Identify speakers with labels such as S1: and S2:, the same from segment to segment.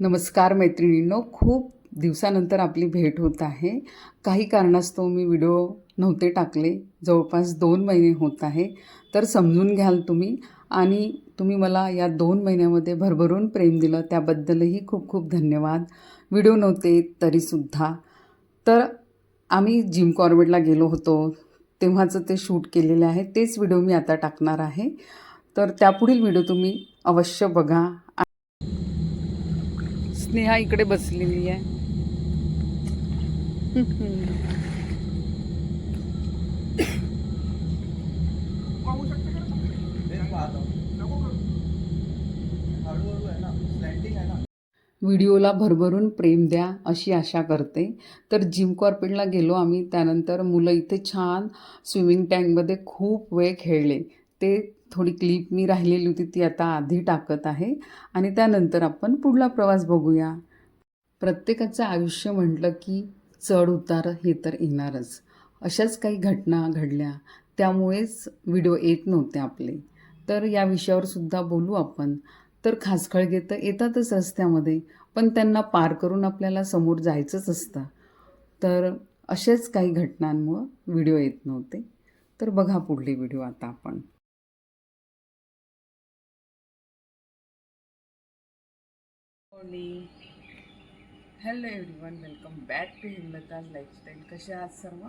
S1: नमस्कार मैत्रिणींनो खूप दिवसानंतर आपली भेट होत आहे. काही कारणास्तव मी व्हिडिओ नव्हते टाकले. जवळपास दोन महिने होत आहे. तर समजून घ्याल तुम्ही. आणि तुम्ही मला या दोन महिन्यामध्ये भरभरून प्रेम दिलं त्याबद्दलही खूप खूप धन्यवाद. व्हिडिओ नव्हते तरीसुद्धा. तर आम्ही जिम कॉर्बेटला गेलो होतो. तेव्हाचं ते शूट केलेलं आहे. तेच व्हिडिओ मी आता टाकणार आहे. तर त्यापुढील व्हिडिओ तुम्ही अवश्य बघा. स्नेहा इकडे बसलेली आहे. व्हिडिओला भरभरून प्रेम द्या अशी आशा करते. तर जिम कॉर्पेटला गेलो आम्ही त्यानंतर मुलं इथे छान स्विमिंग टँकमध्ये खूप वेळ खेळले. ते थोडी क्लिप मी राहिलेली होती ती आता आधी टाकत आहे. आणि त्यानंतर आपण पुढला प्रवास बघूया. प्रत्येकाचं आयुष्य म्हटलं की चढ उतार हे तर येणारच. अशाच काही घटना घडल्या. त्यामुळेच व्हिडिओ येत नव्हते आपले. तर या विषयावर सुद्धा बोलू आपण. तर खासखळगे तर येतातच रस्त्यामध्ये पण त्यांना पार करून आपल्याला समोर जायचंच असतं. तर अशाच काही घटनांमुळं व्हिडिओ येत नव्हते. तर बघा पुढले व्हिडिओ आता आपण. Morning hello everyone welcome back to Himlata's lifestyle कसे आहात सर्व?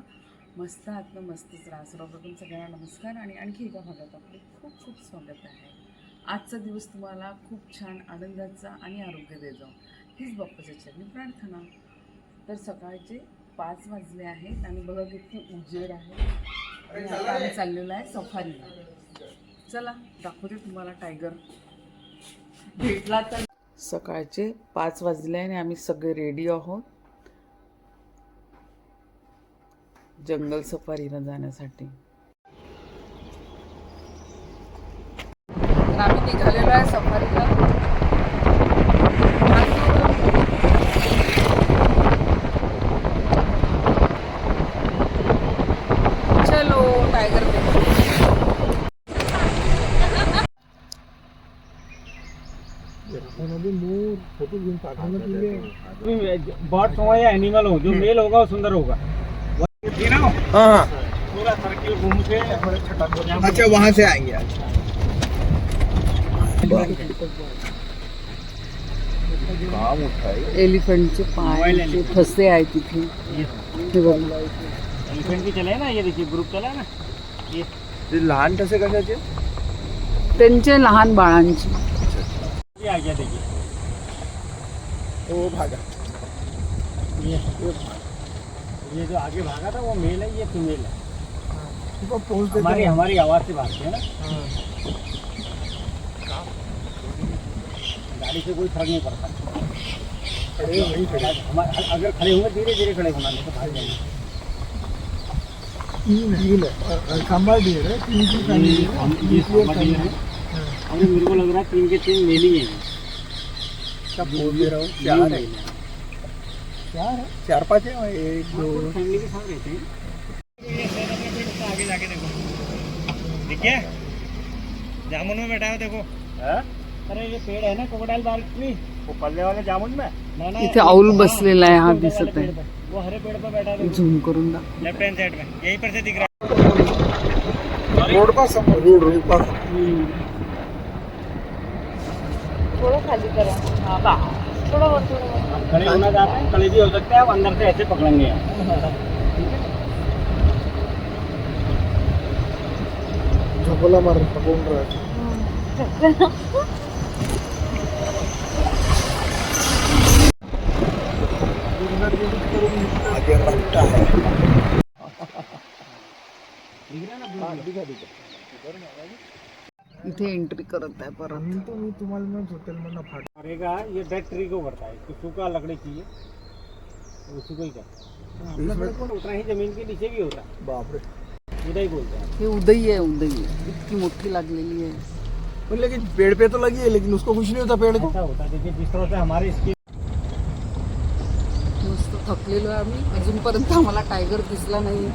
S1: मस्त आहात ना? मस्तच राहा सर्वप्रथम सगळ्यांना नमस्कार आणि आणखी एका भागात आपले खूप खूप स्वागत आहे. आजचा दिवस तुम्हाला खूप छान आनंदाचा आणि आरोग्य दे जाऊ हीच बाप्पाच्या चरणी प्रार्थना. तर सकाळचे पाच वाजले आहेत आणि बघा किती उजेड आहे. आणि आता आम्ही चाललेलो आहे सफारीला चला दाखवते तुम्हाला टायगर भेटला तर सकाळचे पाच वाजले आणि आम्ही सगळे रेडी आहोत. जंगल सफारीला जाण्यासाठी. तर आम्ही निघालेलो आहे सफारी
S2: बर्ड हो या एनिमल हो जो मेल होगा वो सुंदर होगा।
S3: हाँ
S2: पूरा सर्किल घूम के
S3: अच्छा वहाँ से आएँगे
S1: एलिफंटचे पाय फसे आहेत तिथे हे
S2: एलिफेंट की चले ना ये देखिए ग्रुप चला ना। ये।
S3: लहान कसे कशाचे
S1: त्यांचे लहान बाळांची।
S2: ये आ गया देखिए।
S3: ओ भागा।
S2: ये ये जो आगे भागा था वो मेल है ये फीमेल है। हमारी हमारी आवाज से भागते हैं ना। गाड़ी से कोई फर्क नहीं पड़ता। हमारे अगर खड़े होंगे धीरे धीरे खड़े होना नहीं तो भाग जाएंगे।
S3: सांभाळ दिए रे
S2: हम ये समझ नहीं रहे अरे मेरे को लग रहा है तीन के तीन मेल ही। हैं
S3: सब बोल दे रहा हूँ
S2: चार
S3: है। चार चार पाँच है एक दो
S2: फैमिली के साथ रहते हैं। आगे जाके देखो देखिए जामुन में बैठा है देखो। अरे ये पेड़ है ना कोकोडाइल बार्क ट्री वो पल्ले वाले जामुन में? ना ना
S1: इथे औल बसलेला आहे हा दिसत आहे
S2: पे। वो हरे पेड़ पर बैठा है
S1: झूम करून दाखव
S2: लेफ़्ट हैंड साइड में यहीं पर से दिख रहा है।
S3: Road pass road road pass.
S2: खड़े होना चाहते हैं खड़े भी हो सकते हैं आप अंदर से ऐसे पकड़ेंगे
S3: झोपला मार पकवून राहते आगे रखता है
S1: इथे एंट्री करत आहे परत.
S3: तो मी तुम्हाला म्हणत होटेल म्हणून फाट
S2: करेगा ये डेड ट्री को बढ़ता है इसको सूखा लकड़ी चाहिए। तो उसी को ही करता है।
S3: इसमें
S2: उतना ही जमीन के नीचे भी होता है।
S3: बापरे।
S2: उदय बोलते हैं।
S1: हे उदयी आहे उदयी इतकी मोठी लागलेली आहे
S3: पण लेकिन पेड़ पे तो लगी है लेकिन उसको कुछ नहीं होता पेड़ को।
S2: ऐसा होता है देखिए जिस तरह से हमारे इसकी
S1: मस्त थकलेलो आहे आम्ही. अजूनपर्यंत आम्हाला टायगर दिसला नाही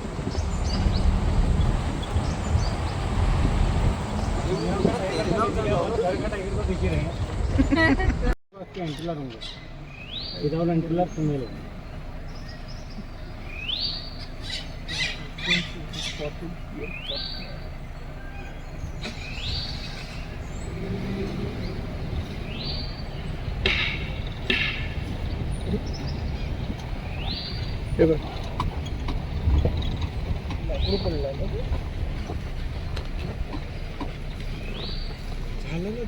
S2: घर का टाइगर को दिख ही रहे हैं एंट्रीला रूम विदाउट एंट्रीला फिमेल
S3: हे बघ लाकूड पडलाय ना ते.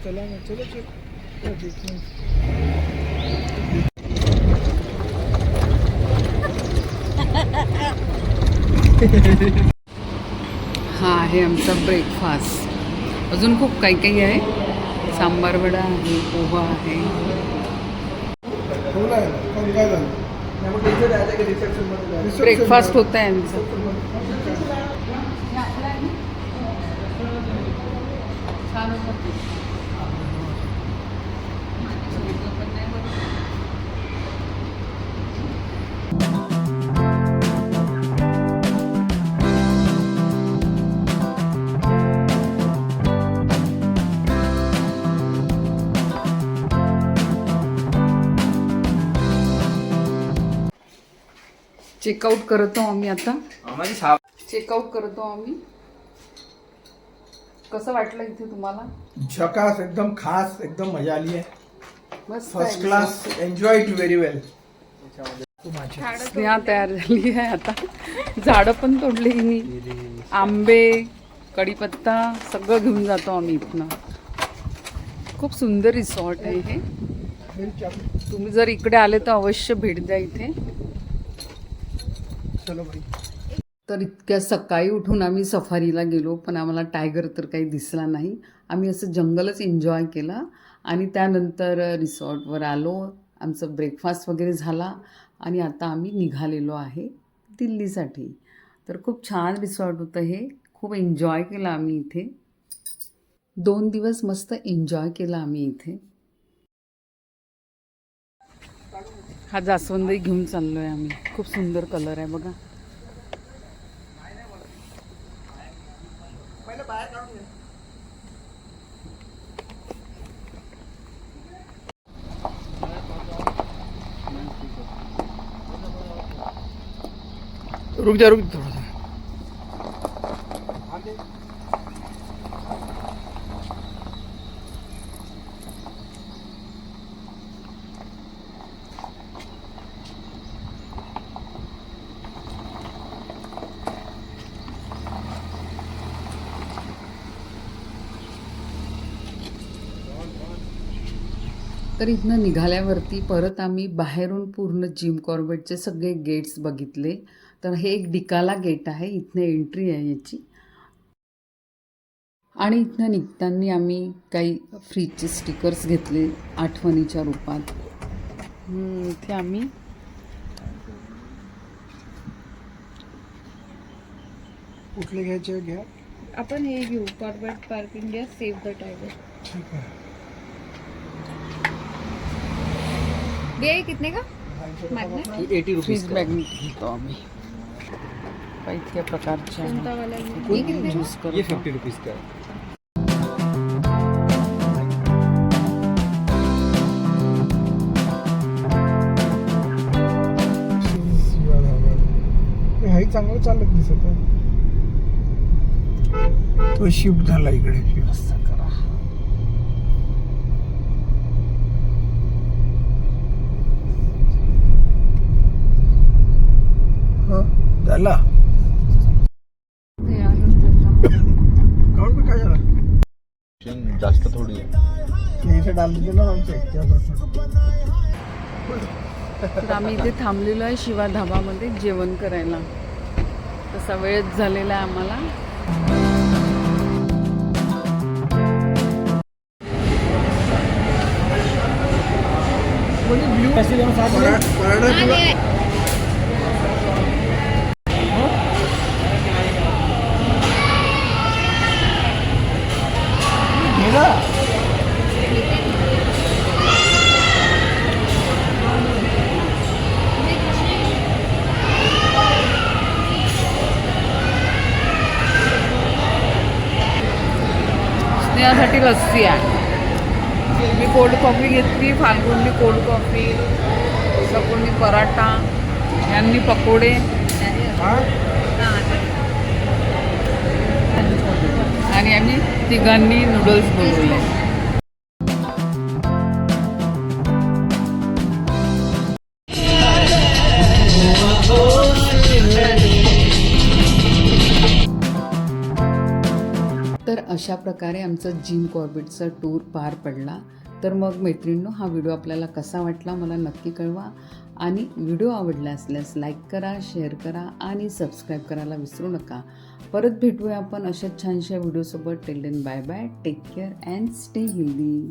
S3: झालं ना चला चलो.
S1: हा आहे आमचा ब्रेकफास्ट अजून खूप काही काही आहे. सांबार वडा आहे पोहा आहे.
S3: हो ब्रेकफास्टमध्ये.
S1: होत आहे आमचं. चेकआउट करतो आम्ही आता. चेकआउट करतो आम्ही. कसं वाटलं इथे तुम्हाला?
S3: झकास एकदम खास एकदम मजा आली आहे.
S1: मस्त
S3: first. Class enjoy to very well
S1: Sneha तयार झाली आहे आता. झाडं पण तोडली मी आंबे कढीपत्ता सगळं घेऊन जातो आम्ही इथनं. खूप सुंदर रिसॉर्ट आहे हे. तुम्ही जर इकडे आले तर अवश्य भेट द्या इथे.
S3: चलो बाई.
S1: तर इतक्या सकाळी उठून आम्ही सफारीला गेलो पण आम्हाला टायगर तर काही दिसला नाही. आम्ही असं जंगलच एन्जॉय केलं आणि त्यानंतर रिसॉर्टवर आलो. आमचं ब्रेकफास्ट वगैरे झाला आणि आता आम्ही निघालेलो आहे दिल्लीसाठी. तर खूप छान रिसॉर्ट होतं हे. खूप एन्जॉय केलं आम्ही इथे. दोन दिवस मस्त एन्जॉय केला आम्ही इथे. हा जास्वंदही घेऊन चाललो आहे आम्ही. खूप सुंदर कलर आहे बघा.
S3: रुक जा रुक जा सा
S1: तर इथनं निघाल्यावरती परत आम्ही बाहेरून पूर्ण जिम कॉर्बेटचे सगळे गेट्स बघितले. तर हे एक डिकाला गेट आहे इथनं एंट्री आहे याची. आणि इथनं निघताना आम्ही काही फ्रीजचे स्टिकर्स घेतले आठवणीच्या रूपात. इथे आम्ही.
S3: कुठले घ्यायचे? घ्या.
S4: आपण हे घेऊ. Corbett park India save the tiger.
S3: ठीक आहे.
S4: ये कितने का? मैग्नेट?
S2: एटी
S1: फ्रीज मॅग्नेट घेतो आम्ही. काही इतक्या प्रकारचे
S4: कोणता
S1: आहे
S4: वाला ये? ये कितने का?
S1: चूज
S2: ये
S1: करतो
S2: फिफ्टी रुपीज़ का है
S3: हे चांगलं चालत दिसत आहे. तो शिफ्ट झाला इकडे
S1: असं करा
S3: हा झाला.
S5: जास्त थोडी.
S1: तर आम्ही इथे थांबलेलो आहे शिवा धाबामध्ये जेवण करायला. तसा वेळच झालेला आहे आम्हाला.
S2: कैसे
S1: पिण्यासाठी लस्सी आहे. मी कोल्ड कॉफी घेतली फाल्गुननी कोल्ड कॉफी सकुनी पराठा यांनी पकोडे. आणि आम्ही तिघांनी नूडल्स बोलवले अशा प्रकारे आमचं जिम कॉर्बेटचा टूर पार पडला. तर मग मैत्रिणींनो हा व्हिडिओ आपल्याला कसा वाटला मला नक्की कळवा. आणि व्हिडिओ आवडला असल्यास लाईक करा शेअर करा आणि सबस्क्राईब करायला विसरू नका. परत भेटूया आपण अशाच छानशा व्हिडिओसोबत. Till then bye bye take care and stay healthy